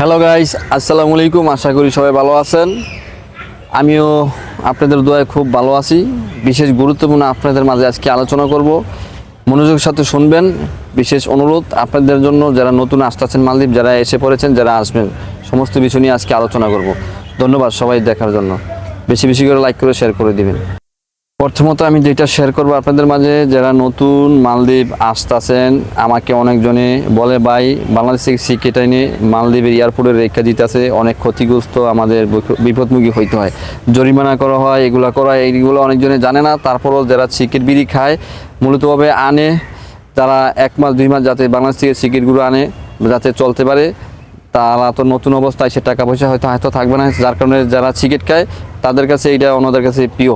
Hello guys আসসালামু আলাইকুম আশা করি সবাই ভালো আছেন। আমিও আপনাদের দোয়ায় খুব ভালো আছি। বিশেষ গুরুত্বপূর্ণ আপনাদের মাঝে আজকে আলোচনা করব। মনোযোগের সাথে শুনবেন। বিশেষ অনুরোধ, আপনাদের জন্য যারা নতুন আসতেছেন মালদ্বীপ, যারা এসে পড়েছেন, যারা আসবেন, সমস্ত বিষয় নিয়ে আজকে আলোচনা করব। ধন্যবাদ সবাই দেখার জন্য। বেশি বেশি করে লাইক করে শেয়ার করে দিবেন। প্রথমত আমি যেটা শেয়ার করব আপনাদের মাঝে। যারা নতুন মালদ্বীপ আসতেছেন, আমাকে অনেকজনে বলে, ভাই, বাংলাদেশ থেকে সিকেট এনে মালদ্বীপের এয়ারপোর্টে রেখা দিতেছে, অনেক ক্ষতিগ্রস্ত, আমাদের বিপ- বিপদমুখী হইতে হয়। জরিমানা করা হয়, এগুলো করা হয়, এইগুলো অনেকজনে জানে না। তারপরও যারা সিকেট বিড়ি খায়, মূলতভাবে আনে, তারা এক মাস, দুই মাস যাতে বাংলাদেশ থেকে সিকেটগুলো আনে, যাতে চলতে পারে। তারা তো নতুন অবস্থায় সে টাকা পয়সা হয়তো হয়তো থাকবে না। যার কারণে যারা সিগারেট খায়, তাদের কাছে এইটা ওনাদের কাছে প্রিয়।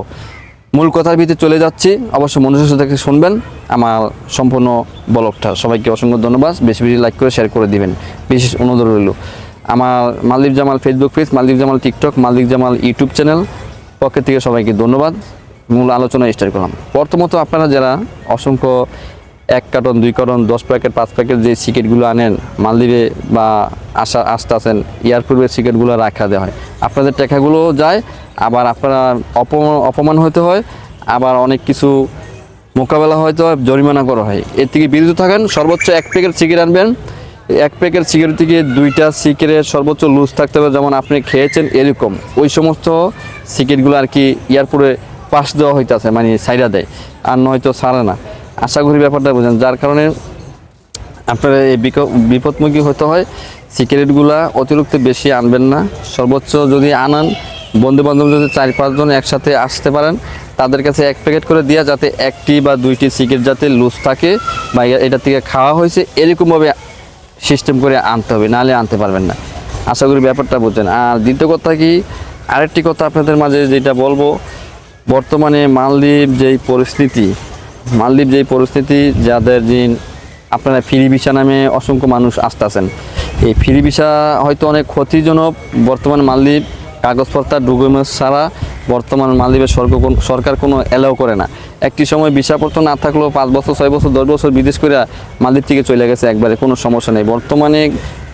মূল কথার ভিতরে চলে যাচ্ছি। অবশ্য মনুষ্য সাথে শুনবেন। আমার সম্পূর্ণ ব্লগটা। সবাইকে অসংখ্য ধন্যবাদ। বেশি বেশি লাইক করে শেয়ার করে দিবেন। বিশেষ অনুরোধ রইল। আমার Maldwip Jamal Facebook page Maldwip Jamal TikTok Maldwip Jamal YouTube channel পক্ষের থেকে সবাইকে ধন্যবাদ। মূল আলোচনা স্টার্ট করলাম। প্রথমত আপনারা যারা অসংখ্য এক কার্টন, দুই কার্টন, দশ প্যাকেট, পাঁচ প্যাকেট যে সিকেটগুলো আনেন, মালদ্বীপে বা আসা আসতে আসেন এয়ারপোর্টের সিকেটগুলো রাখা দেওয়া হয়। আপনাদের টাকাগুলো যায়। আবার আপনারা অপমান অপমান হতে হয় আবার অনেক কিছু মোকাবেলা হয়তো হয়, জরিমানা করা হয়। এর থেকে বিরত থাকেন সর্বোচ্চ এক প্যাকেট সিগারেট আনবেন। এক প্যাকেট সিগারেট থেকে দুইটা সিগারেট সর্বোচ্চ লুজ থাকতে হবে যেমন আপনি খেয়েছেন এরকম। ওই সমস্ত সিগারেটগুলো আর কি এয়ারপোর্টে পাস দেওয়া হইতেছে মানে সাইডা দেয় আর নয়তো ছাড়ে না। আশা করি ব্যাপারটা বোঝেন যার কারণে আপনার এই বিপদমুখী হতে হয়। সিগারেটগুলা অতিরিক্ত বেশি আনবেন না। সর্বোচ্চ যদি আনান বন্ধু বান্ধব যদি চার পাঁচজন একসাথে আসতে পারেন, তাদের কাছে এক প্যাকেট করে দেওয়া যাতে একটি বা দুইটি সিগারেট যাতে লুজ থাকে বা এটা থেকে খাওয়া হয়েছে, এরকমভাবে সিস্টেম করে আনতে হবে, নাহলে আনতে পারবেন না। আশা করি ব্যাপারটা বুঝছেন। আর দ্বিতীয় কথা কি, আরেকটি কথা আপনাদের মাঝে যেটা বলব, বর্তমানে মালদ্বীপ যেই পরিস্থিতি, মালদ্বীপ যেই পরিস্থিতি, যাদের দিন আপনারা ফ্রি ভিসা নামে অসংখ্য মানুষ আসতেছেন। এই ফ্রি ভিসা হয়তো অনেক ক্ষতিজনক, বর্তমান মালদ্বীপ কাগজপত্র, ডকুমেন্টস ছাড়া বর্তমান মালদ্বীপের সরকার কোনো অ্যালাউ করে না। একটি সময় ভিসাপত্র না থাকলেও পাঁচ বছর, ছয় বছর, দশ বছর বিদেশ করে মালদ্বীপ থেকে চলে গেছে একবারে, কোনো সমস্যা নেই। বর্তমানে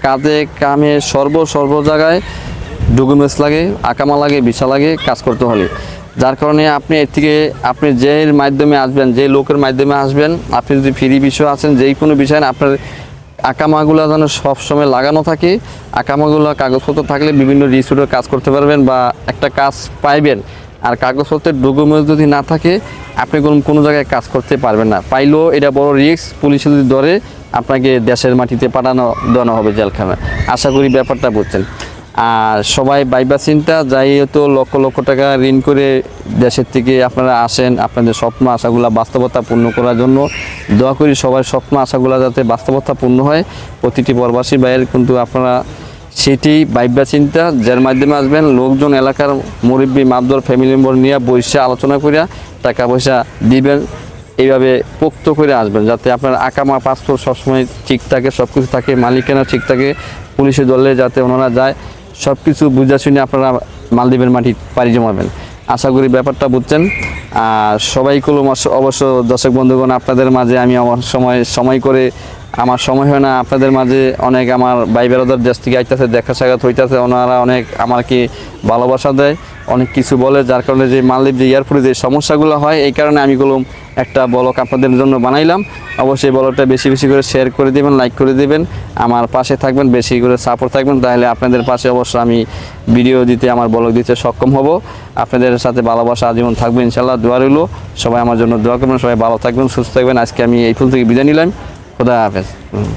কাজে, কামে সর্ব সর্ব জায়গায় ডকুমেন্টস লাগে, আকামা লাগে, ভিসা লাগে, কাজ করতে হলে। যার কারণে আপনি এর থেকে আপনি যে মাধ্যমে আসবেন, যে লোকের মাধ্যমে আসবেন, আপনি যদি ফ্রি বিষয় আছেন, যেই কোনো বিষয়ে আপনার আকামাগুলো যেন সবসময় লাগানো থাকে। আকামাগুলো কাগজপত্র থাকলে বিভিন্ন রিসোর্টের কাজ করতে পারবেন বা একটা কাজ পাইবেন। আর কাগজপত্রের ডকুমেন্ট যদি না থাকে, আপনি কোনো কোনো জায়গায় কাজ করতে পারবেন না। পাইলেও এটা বড় রিস্ক, পুলিশে যদি ধরে, আপনাকে দেশের মাটিতে পাঠানো, দেওয়ানো হবে জেলখানা। আশা করি ব্যাপারটা বুঝছেন। আর সবাই বাইবা চিন্তা, যাই তো লক্ষ লক্ষ টাকা ঋণ করে দেশের থেকে আপনারা আসেন আপনাদের স্বপ্ন, আশাগুলো বাস্তবতা পূর্ণ করার জন্য। দোয়া করি সবার স্বপ্ন, আশাগুলো যাতে বাস্তবতা পূর্ণ হয়। প্রতিটি প্রবাসী বাইরের কিন্তু আপনারা সেটি বাইবা চিন্তা, যার মাধ্যমে আসবেন লোকজন, এলাকার মুরব্বী মাদর ফ্যামিলি মেম্বার নিয়ে বসে আলোচনা করিয়া টাকা পয়সা দিবেন। এইভাবে পোক্ত করে আসবেন, যাতে আপনার আকামা পাসপোর্ট সবসময় ঠিক থাকে সব কিছু থাকে, মালিকানা ঠিক থাকে, পুলিশের দলে যাতে ওনারা যায়। সব কিছু বুঝা শুনে আপনারা মালদ্বীপের মাটি পাড়ি জমাবেন। আশা করি ব্যাপারটা বুঝছেন। আর সবাই কলম অবশ্য দর্শক বন্ধুগণ, আপনাদের মাঝে আমি আমার সময় সময় করে আমার সময় হয় না, আপনাদের মাঝে অনেক আমার ভাই বেড়াদার দেশ থেকে আইতেছে, দেখা সাক্ষাৎ হইতেছে, ওনারা অনেক আমাকে ভালোবাসা দেয়, অনেক কিছু বলে, যার কারণে যে মালদ্বীপ যে এয়ারপোর্টে যে সমস্যাগুলো হয়, এই কারণে আমি কলম একটা ব্লগ আপনাদের জন্য বানাইলাম। অবশ্যই ব্লগটা বেশি বেশি করে শেয়ার করে দিবেন লাইক করে দিবেন, আমার পাশে থাকবেন, বেশি করে সাপোর্ট থাকবেন, তাহলে আপনাদের পাশে অবশ্য আমি ভিডিও দিতে, আমার ব্লগ দিতে সক্ষম হব। আপনাদের সাথে ভালোবাসা আজীবন থাকবে ইনশাল্লাহ দোয়া রইল। সবাই আমার জন্য দোয়া করবেন, সবাই ভালো থাকবেন, সুস্থ থাকবেন। আজকে আমি এই ফুল থেকে বিদায় নিলাম। খোদা হাফেজ হুম।